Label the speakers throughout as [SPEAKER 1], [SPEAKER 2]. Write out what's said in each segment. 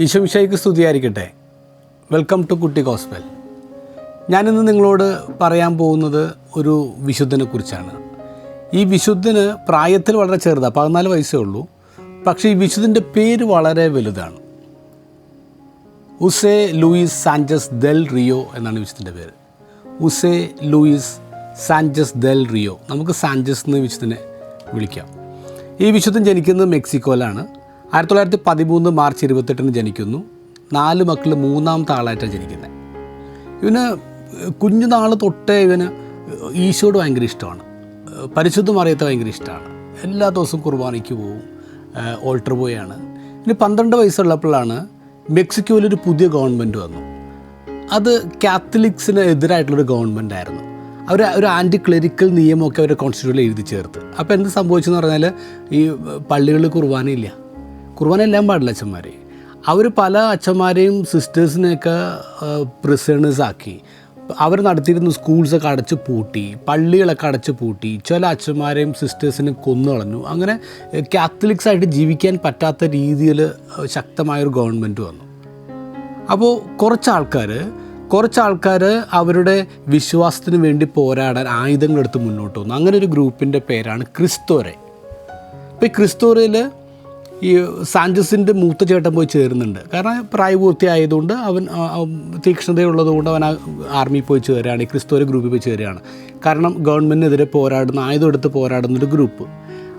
[SPEAKER 1] ഈശോമിശയ്ക്ക് സ്തുതിയായിരിക്കട്ടെ. Welcome to കുട്ടി gospel ഞാനിന്ന് നിങ്ങളോട് പറയാൻ പോകുന്നത് ഒരു വിശുദ്ധനെ കുറിച്ചാണ്. ഈ വിശുദ്ധന് പ്രായത്തിൽ വളരെ ചെറുതാണ് പതിനാല് വയസ്സേ ഉള്ളൂ. പക്ഷേ ഈ വിശുദ്ധന്റെ പേര് വളരെ വലുതാണ്. ഉസേ ലൂയിസ് സാഞ്ചസ് ദെൽ റിയോ എന്നാണ് വിശുദ്ധന്റെ പേര്. Jose Luis Sanchez del Rio. നമുക്ക് സാഞ്ചസ് എന്ന് വിശുദ്ധനെ വിളിക്കാം. ഈ വിശുദ്ധൻ ജനിക്കുന്നത് മെക്സിക്കോയിലാണ്. ആയിരത്തി തൊള്ളായിരത്തി പതിമൂന്ന് മാർച്ച് ഇരുപത്തെട്ടിന് ജനിക്കുന്നു. നാല് മക്കൾ മൂന്നാമത്തെ ആളായിട്ടാണ് ജനിക്കുന്നത് ഇവന് കുഞ്ഞുനാൾ തൊട്ടേ ഇവന് ഈശോട് ഭയങ്കര ഇഷ്ടമാണ്. പരിശുദ്ധം അറിയത്തെ ഭയങ്കര ഇഷ്ടമാണ്. എല്ലാ ദിവസവും കുർബാനയ്ക്ക് പോവും. ഓൾട്ടർ ബോയാണ്. ഇനി പന്ത്രണ്ട് വയസ്സുള്ളപ്പോഴാണ് മെക്സിക്കോയിലൊരു പുതിയ ഗവൺമെന്റ് വന്നു. അത് കാത്തലിക്സിന് എതിരായിട്ടുള്ളൊരു ഗവൺമെന്റ് ആയിരുന്നു. അവർ ഒരു ആന്റി ക്ലറിക്കൽ നിയമമൊക്കെ അവരുടെ കോൺസ്റ്റിറ്റ്യൂട്ടിൽ എഴുതി ചേർത്ത്. അപ്പോൾ എന്ത് സംഭവിച്ചെന്ന് പറഞ്ഞാൽ ഈ പള്ളികളിൽ കുർബാനയില്ല. കുർബാന എല്ലാം പാടില്ല അച്ഛന്മാർ അവർ പല അച്ഛന്മാരെയും സിസ്റ്റേഴ്സിനെയൊക്കെ പ്രിസണേഴ്സ് ആക്കി. അവർ നടത്തിയിരുന്ന സ്കൂൾസൊക്കെ അടച്ച് പൂട്ടി പള്ളികളൊക്കെ അടച്ച് പൂട്ടി ചില അച്ഛന്മാരെയും സിസ്റ്റേഴ്സിനെ കൊന്നു കളഞ്ഞു. അങ്ങനെ കാത്തലിക്സ് ആയിട്ട് ജീവിക്കാൻ പറ്റാത്ത രീതിയിൽ ശക്തമായൊരു ഗവൺമെന്റ് വന്നു. അപ്പോൾ കുറച്ച് ആൾക്കാർ കുറച്ച് ആൾക്കാർ അവരുടെ വിശ്വാസത്തിന് വേണ്ടി പോരാടാൻ ആയുധങ്ങളെടുത്ത് മുന്നോട്ട് വന്നു. അങ്ങനെ ഒരു ഗ്രൂപ്പിന്റെ പേരാണ് ക്രിസ്തോരെ. അപ്പോൾ ഈ ക്രിസ്തോരയിൽ ഈ സാഞ്ചസിന്റെ മൂത്ത ചേട്ടൻ പോയി ചേരുന്നുണ്ട്. കാരണം പ്രായപൂർത്തിയായതുകൊണ്ട് അവൻ തീക്ഷ്ണതയുള്ളതുകൊണ്ട് അവൻ ആർമിയിൽ പോയി ചേരുകയാണ് ക്രിസ്തോര ഗ്രൂപ്പിൽ പോയി ചേരുകയാണ്. കാരണം ഗവൺമെന്റിനെതിരെ പോരാടുന്ന ആയുധം എടുത്ത് പോരാടുന്ന ഒരു ഗ്രൂപ്പ്.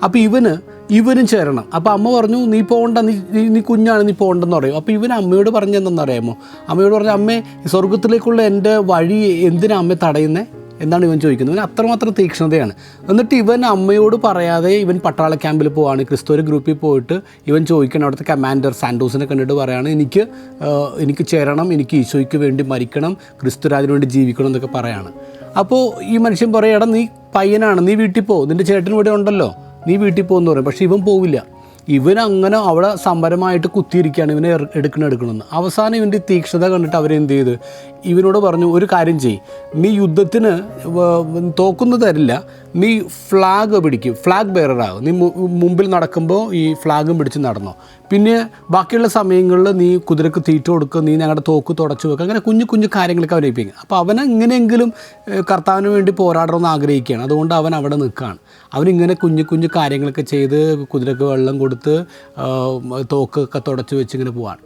[SPEAKER 1] അപ്പോൾ ഇവന് ഇവനും ചേരണം. അപ്പോൾ അമ്മ പറഞ്ഞു നീ പോകണ്ട നീ നീ- കുഞ്ഞാണ് നീ പോകണ്ടെന്ന് പറയും. അപ്പോൾ ഇവൻ അമ്മയോട് പറഞ്ഞെന്തെന്ന് അറിയാമോ അമ്മയോട് പറഞ്ഞ അമ്മേ സ്വർഗത്തിലേക്കുള്ള എന്റെ വഴി എന്തിനാ അമ്മ തടയുന്നേ? എന്നാണ് ഇവൻ ചോദിക്കുന്നത്. ഇവൻ അത്രമാത്രം തീക്ഷ്ണതയാണ്. എന്നിട്ട് ഇവൻ അമ്മയോട് പറയാതെ ഇവൻ പട്ടാള ക്യാമ്പിൽ പോവാണ്. ക്രിസ്തോര് ഗ്രൂപ്പിൽ പോയിട്ട് ഇവൻ ചോദിക്കണം അവിടുത്തെ കമാൻഡർ സാൻഡോസിനെ കണ്ടിട്ട് പറയാണ് എനിക്ക് എനിക്ക് ചേരണം എനിക്ക് ഈശോയ്ക്ക് വേണ്ടി മരിക്കണം ക്രിസ്തുരാജിന് വേണ്ടി ജീവിക്കണം എന്നൊക്കെ പറയാണ്. അപ്പോൾ ഈ മനുഷ്യൻ പറയുക എടാ നീ പയ്യനാണ് നീ വീട്ടിൽ പോ. നിന്റെ ചേട്ടൻ ഇവിടെ ഉണ്ടല്ലോ. നീ വീട്ടിൽ പോകുമെന്ന് പറയും. പക്ഷേ ഇവൻ പോവില്ല. ഇവൻ അങ്ങനെ അവിടെ സമരമായിട്ട് കുത്തിയിരിക്കുകയാണ് ഇവനെ എടുക്കണ എടുക്കണം എടുക്കണമെന്ന് അവസാനം ഇവന്റെ തീക്ഷ്ണത കണ്ടിട്ട് അവരെന്ത് ചെയ്ത്? ഇവനോട് പറഞ്ഞു ഒരു കാര്യം ചെയ്യും. നീ യുദ്ധത്തിന് തോക്കുന്നു തരില്ല. നീ ഫ്ലാഗ് പിടിക്കും. ഫ്ലാഗ് ബെയറാകും നീ മുമ്പിൽ നടക്കുമ്പോൾ ഈ ഫ്ലാഗും പിടിച്ച് നടന്നോ. പിന്നെ ബാക്കിയുള്ള സമയങ്ങളിൽ നീ കുതിരക്ക് തീറ്റ കൊടുക്കുക നീ ഞങ്ങളുടെ തോക്ക് തുടച്ചു വെക്കുക അങ്ങനെ കുഞ്ഞു കുഞ്ഞു കാര്യങ്ങളൊക്കെ അവൻ ഏൽപ്പിക്കും. അപ്പോൾ അവൻ എങ്ങനെയെങ്കിലും കർത്താവിന് വേണ്ടി പോരാടണമെന്ന് ആഗ്രഹിക്കുകയാണ്. അതുകൊണ്ട് അവൻ അവിടെ നിൽക്കുകയാണ്. അവനിങ്ങനെ കുഞ്ഞു കുഞ്ഞു കാര്യങ്ങളൊക്കെ ചെയ്ത് കുതിരക്ക് വെള്ളം കൊടുത്ത് തോക്കൊക്കെ തുടച്ചു വെച്ച് ഇങ്ങനെ പോവാണ്.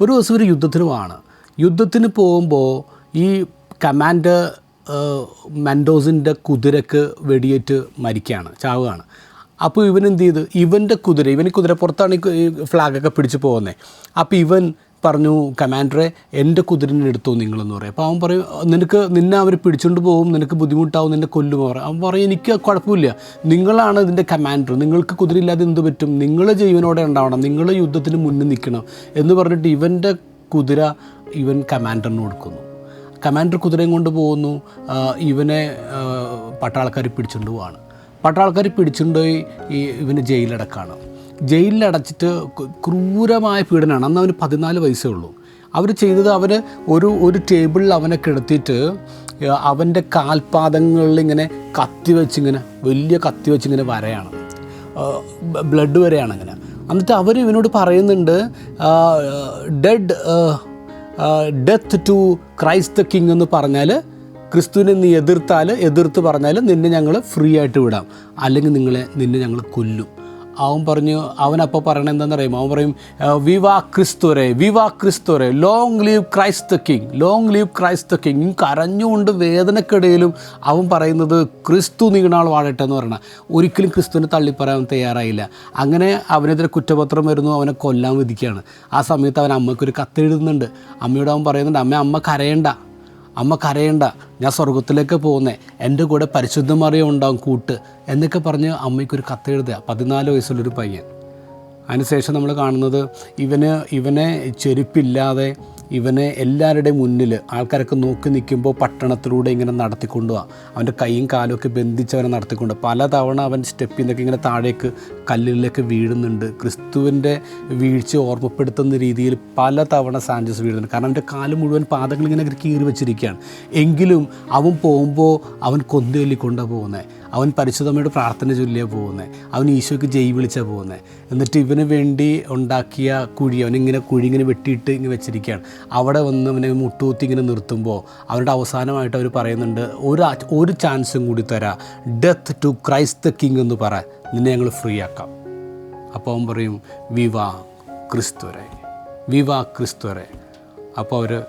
[SPEAKER 1] ഒരു ദിവസം ഒരു യുദ്ധത്തിന് പോവാണ് യുദ്ധത്തിന് പോകുമ്പോൾ ഈ കമാൻഡർ മെൻഡോസിന്റെ കുതിരക്ക് വെടിയേറ്റ് മരിക്കുകയാണ് ചാവുകയാണ്. അപ്പോൾ ഇവൻ എന്ത് ചെയ്ത്? ഇവന്റെ കുതിര ഇവൻ കുതിരപ്പുറത്താണ് ഈ ഫ്ലാഗൊക്കെ പിടിച്ച് പോകുന്നത് അപ്പോൾ ഇവൻ പറഞ്ഞു കമാൻഡറെ എന്റെ കുതിരനെ എടുത്തോ നിങ്ങളെന്ന് പറയും. അപ്പോൾ അവൻ പറയും നിനക്ക് നിന്നെ അവർ പിടിച്ചുകൊണ്ട് പോകും നിനക്ക് ബുദ്ധിമുട്ടാവും നിന്നെ കൊല്ലും പറയും. അവൻ പറയും എനിക്ക് കുഴപ്പമില്ല. നിങ്ങളാണ് ഇതിന്റെ കമാൻഡർ. നിങ്ങൾക്ക് കുതിരയില്ലാതെ എന്ത് പറ്റും? നിങ്ങൾ ജീവനോടെ ഉണ്ടാവണം. നിങ്ങൾ യുദ്ധത്തിന് മുന്നിൽ നിൽക്കണം. എന്ന് പറഞ്ഞിട്ട് ഇവന്റെ കുതിര ഇവൻ കമാൻഡറിന് കൊടുക്കുന്നു. കമാൻഡർ കുതിരയും കൊണ്ട് പോകുന്നു. ഇവനെ പട്ടാളക്കാർ പിടിച്ചുകൊണ്ട് പോവാണ്. പട്ടാളക്കാർ പിടിച്ചുകൊണ്ട് പോയി ഈ ഇവന് ജയിലടക്കാണ് ജയിലിലടച്ചിട്ട് ക്രൂരമായ പീഡനമാണ് അന്ന് അവന് പതിനാല് വയസ്സേ ഉള്ളൂ. അവർ ചെയ്തത് അവർ ഒരു ഒരു ടേബിളിൽ അവനെ കിടത്തിയിട്ട് അവന്റെ കാൽപാദങ്ങളിൽ ഇങ്ങനെ കത്തി വെച്ചിങ്ങനെ വലിയ കത്തി വെച്ചിങ്ങനെ വരയാണ്. ബ്ലഡ് വരെയാണ് അങ്ങനെ. എന്നിട്ട് അവർ ഇവനോട് പറയുന്നുണ്ട് dead death to Christ the king എന്ന് പറഞ്ഞാൽ ക്രിസ്തുവിനെ നീ എതിർത്താൽ എതിർത്ത് പറഞ്ഞാൽ നിന്നെ ഞങ്ങൾ ഫ്രീ ആയിട്ട് വിടാം. അല്ലെങ്കിൽ നിങ്ങളെ നിന്നെ ഞങ്ങൾ കൊല്ലും. അവൻ പറഞ്ഞു അവനപ്പോൾ പറയണത് എന്താണെന്ന് അറിയുമോ അവൻ പറയും വിവാ ക്രിസ്തുരെ വിവാ ക്രിസ്തുരെ long live Christ king long live Christ king കരഞ്ഞുകൊണ്ട് വേദനക്കിടയിലും അവൻ പറയുന്നത് ക്രിസ്തു നീണാൾ വാഴട്ടെ എന്ന് പറയണം. ഒരിക്കലും ക്രിസ്തുവിനെ തള്ളിപ്പറയാൻ തയ്യാറായില്ല. അങ്ങനെ അവനെതിരെ കുറ്റപത്രം വരുന്നു അവനെ കൊല്ലാൻ വിധിക്കുകയാണ്. ആ സമയത്ത് അവൻ അമ്മയ്ക്കൊരു കത്തെഴുതുന്നുണ്ട്. അമ്മയോട് അവൻ പറയുന്നുണ്ട് അമ്മ അമ്മ കരയണ്ട. അമ്മ കരയണ്ട ഞാൻ സ്വർഗത്തിലേക്ക് പോകുന്നേ. എന്റെ കൂടെ പരിശുദ്ധമറിയം ഉണ്ടാവും കൂട്ട് എന്നൊക്കെ പറഞ്ഞ് അമ്മയ്ക്കൊരു കത്തെഴുതുക. പതിനാല് വയസ്സുള്ളൊരു പയ്യൻ. അതിനുശേഷം നമ്മൾ കാണുന്നത് ഇവന് ഇവനെ ചെരുപ്പില്ലാതെ ഇവനെ എല്ലാവരുടെയും മുന്നിൽ ആൾക്കാരൊക്കെ നോക്കി നിൽക്കുമ്പോൾ പട്ടണത്തിലൂടെ ഇങ്ങനെ നടത്തിക്കൊണ്ടു അവന്റെ കൈയും കാലും ഒക്കെ ബന്ധിച്ച് അവനെ നടത്തിക്കൊണ്ട്. പലതവണ അവൻ സ്റ്റെപ്പിൽ നിന്നൊക്കെ ഇങ്ങനെ താഴേക്ക് കല്ലിലേക്ക് വീഴുന്നുണ്ട്. ക്രിസ്തുവിന്റെ വീഴ്ച ഓർമ്മപ്പെടുത്തുന്ന രീതിയിൽ പലതവണ സാഞ്ചസ് വീഴുന്നുണ്ട്. കാരണം അവന്റെ കാൽ മുഴുവൻ പാദങ്ങൾ ഇങ്ങനെ കീറി വെച്ചിരിക്കുകയാണ്. എങ്കിലും അവൻ പോകുമ്പോൾ അവൻ കൊന്തേലി കൊണ്ടാണ് പോകുന്നത് അവൻ പരിശുദ്ധമ്മയുടെ പ്രാർത്ഥന ചൊല്ലിയാണ് പോകുന്നത് അവൻ ഈശോയ്ക്ക് ജയ് വിളിച്ചാണ് പോകുന്നത് എന്നിട്ട് ഇവന് വേണ്ടി ഉണ്ടാക്കിയ കുഴി അവനിങ്ങനെ കുഴി ഇങ്ങനെ വെട്ടിയിട്ട് ഇങ്ങനെ വെച്ചിരിക്കുകയാണ്. അവിടെ വന്ന് അവനെ മുട്ടുകുത്തി ഇങ്ങനെ നിർത്തുമ്പോൾ അവരുടെ അവസാനമായിട്ട് അവർ പറയുന്നുണ്ട് ഒരു ഒരു ചാൻസും കൂടി തരാം. ഡെത്ത് ടു ക്രൈസ്റ്റ് കിങ് എന്ന് പറ. നിന്നെ ഞങ്ങൾ ഫ്രീ ആക്കാം. അപ്പോൾ അവൻ പറയും വിവാ ക്രിസ്തുവരെ. വിവാ ക്രിസ്തുവരെ. അപ്പോൾ അവർ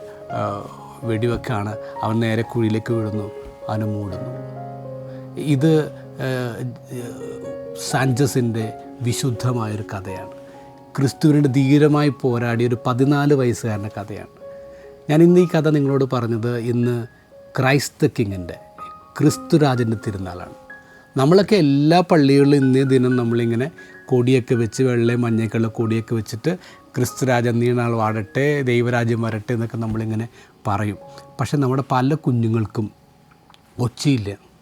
[SPEAKER 1] വെടിവെക്കാണ്. അവൻ നേരെ കുഴിയിലേക്ക് വീഴുന്നു. അവന് മൂടുന്നു. ഇത് സാഞ്ചസിന്റെ വിശുദ്ധമായൊരു കഥയാണ്. ക്രിസ്തുവിനോട് ധീരമായി പോരാടിയ ഒരു പതിനാല് വയസ്സുകാരന്റെ കഥയാണ്. ഞാൻ ഇന്ന് ഈ കഥ നിങ്ങളോട് പറഞ്ഞത് ഇന്ന് ക്രൈസ്ത കിങ്ങിന്റെ ക്രിസ്തുരാജന്റെ തിരുനാളാണ്. നമ്മളൊക്കെ എല്ലാ പള്ളികളിലും ഇന്നേ ദിനം നമ്മളിങ്ങനെ കൊടിയൊക്കെ വെച്ച് വെള്ളയും മഞ്ഞയൊക്കെയുള്ള കൊടിയൊക്കെ വെച്ചിട്ട് ക്രിസ്തുരാജൻ നീണാൾ വാടട്ടെ ദൈവരാജ്യം വരട്ടെ എന്നൊക്കെ നമ്മളിങ്ങനെ പറയും. പക്ഷേ നമ്മുടെ പല കുഞ്ഞുങ്ങൾക്കും ഒച്ചയില്ല.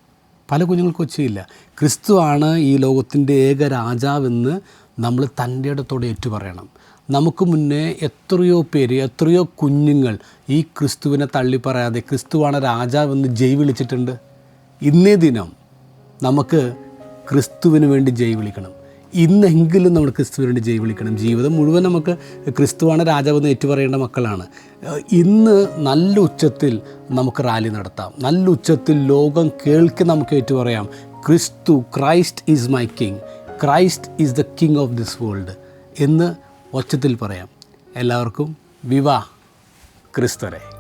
[SPEAKER 1] പല കുഞ്ഞുങ്ങൾക്കും ഒച്ചയില്ല. ക്രിസ്തുവാണ് ഈ ലോകത്തിന്റെ ഏക രാജാവെന്ന് നമ്മൾ തന്റെ ഇടത്തോടെ ഏറ്റുപറയണം. നമുക്ക് മുന്നേ എത്രയോ പേര് എത്രയോ കുഞ്ഞുങ്ങൾ ഈ ക്രിസ്തുവിനെ തള്ളി പറയാതെ ക്രിസ്തുവാണ് രാജാവെന്ന് ജയ് വിളിച്ചിട്ടുണ്ട്. ഇന്നേ ദിനം നമുക്ക് ക്രിസ്തുവിന് വേണ്ടി ജയ് വിളിക്കണം. ഇന്നെങ്കിലും നമ്മൾ ക്രിസ്തുവിന് വേണ്ടി ജയ് വിളിക്കണം. ജീവിതം മുഴുവൻ നമുക്ക് ക്രിസ്തുവാണ് രാജാവെന്ന് ഏറ്റുപറയേണ്ട മക്കളാണ്. ഇന്ന് നല്ല ഉച്ചത്തിൽ നമുക്ക് റാലി നടത്താം. നല്ല ഉച്ചത്തിൽ ലോകം കേൾക്കി നമുക്ക് ഏറ്റുപറയാം. ക്രിസ്തു Christ is my king. Christ is the king of this world എന്ന് ഒച്ചത്തിൽ പറയാം. എല്ലാവർക്കും വിവാ ക്രിസ്തുവരെ.